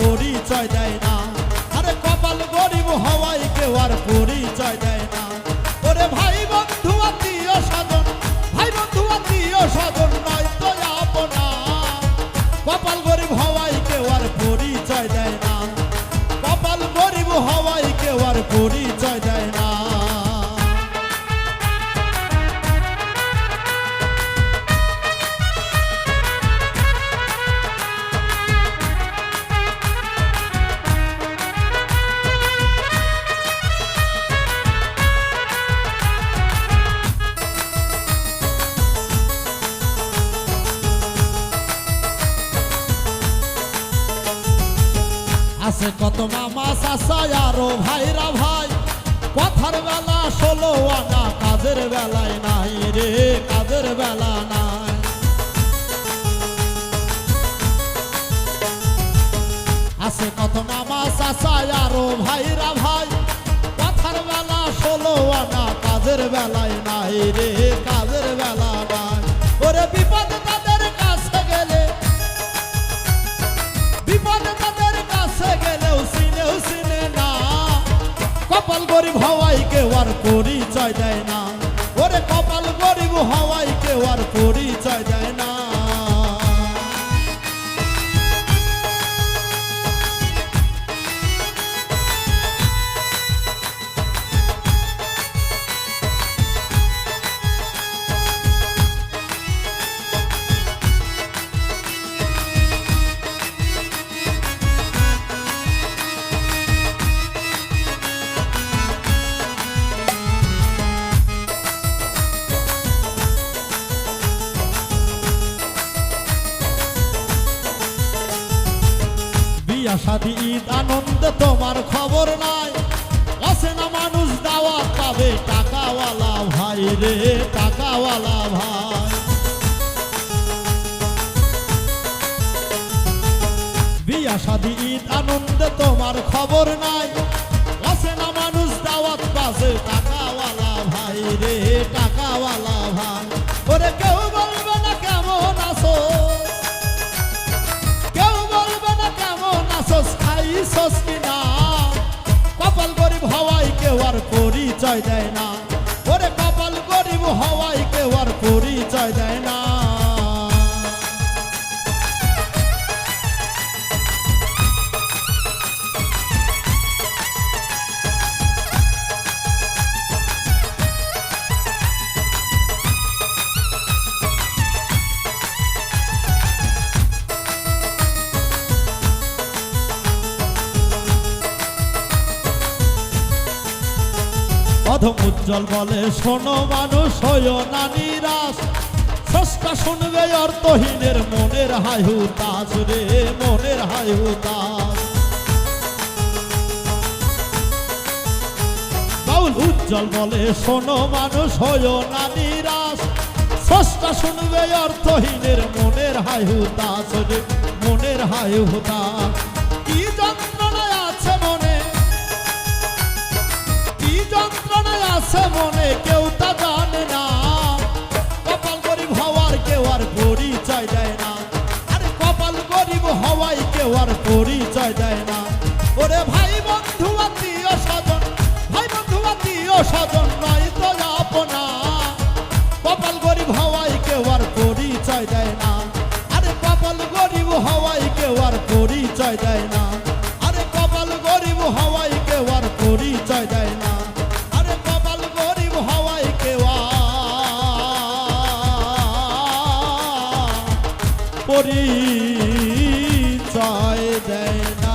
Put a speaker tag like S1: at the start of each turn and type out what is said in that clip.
S1: পরিচয় দেয় না। আরে কপাল গরিব হওয়ায় কেউ আর পরিচয় দেয় না। ওরে ভাই বন্ধু, আত্মীয় ভাই বন্ধু, আত্মীয় স্বজন, নয় তো আপনা কপাল গরিব হওয়ায় কেউ আর পরিচয় দেয় না। কপাল গরিব হওয়ায় কেউ আর পরিচয় আছে কত মামা চাচা আরও ভাইরা ভাই। কথার বেলা ষোলো আনা, কাজের বেলায় নাই রে, কাজের বেলা নাই। আছে কত মামা চাচা আরও ভাইরা ভাই। কথার বেলা ষোলো আনা, কাজের বেলায় নাই রে, কাজের বেলা নাই। ওরে বিপদ কপাল গরিব হওয়াই কেউ আর পরিচয় দেয় না। ওরে কপাল গরিব শাদি ঈদ আনন্দ, তোমার খবর নাই। আছে না মানুষ দাওয়াত পাবে, টাকাওয়ালা ভাই রে, টাকাওয়ালা ভাই। বিয়া শাদি ঈদ আনন্দ, তোমার খবর নাই। আছে না মানুষ দাওয়াত পাবে খাইছস কিনা কপাল গরিব হওয়াই কেউ আর পরিচয় দেয় না। ওরে কপাল গরিব হওয়াই কেউ আর পরিচয় দেয় না। অধম উজ্জ্বল বলে, শোনো মানুষ, হইও না নিরাশ। সস্তা শুনবে অর্থহীনের মনের হাইহু তাস রে, মনের হায়ু তাস বাউল উজ্জ্বল বলে, শোনো মানুষ, হইও না নিরাশ। সস্তা শুনবে অর্থহীনের মনের হাইহু তাস রে, মনের হাইহু তাস কি যন্ত্রণায় আছে মনে, কেউ তা জানে না। কপাল গরিব হওয়ার কেউ আর পরিচয় দেয় না। আরে কপাল গরিব হওয়াই কেউ আর পরিচয় দেয় না। ওরে ভাই বন্ধু, আত্মীয় স্বজন, ভাই বন্ধু, আত্মীয় স্বজন নয় তো আপনা কপাল গরিব হওয়াই কেউ আর পরিচয় দেয় না। আরে কপাল গরিব হওয়াই কেউ আর পরিচয় দেয় না। পরিচয় দেয়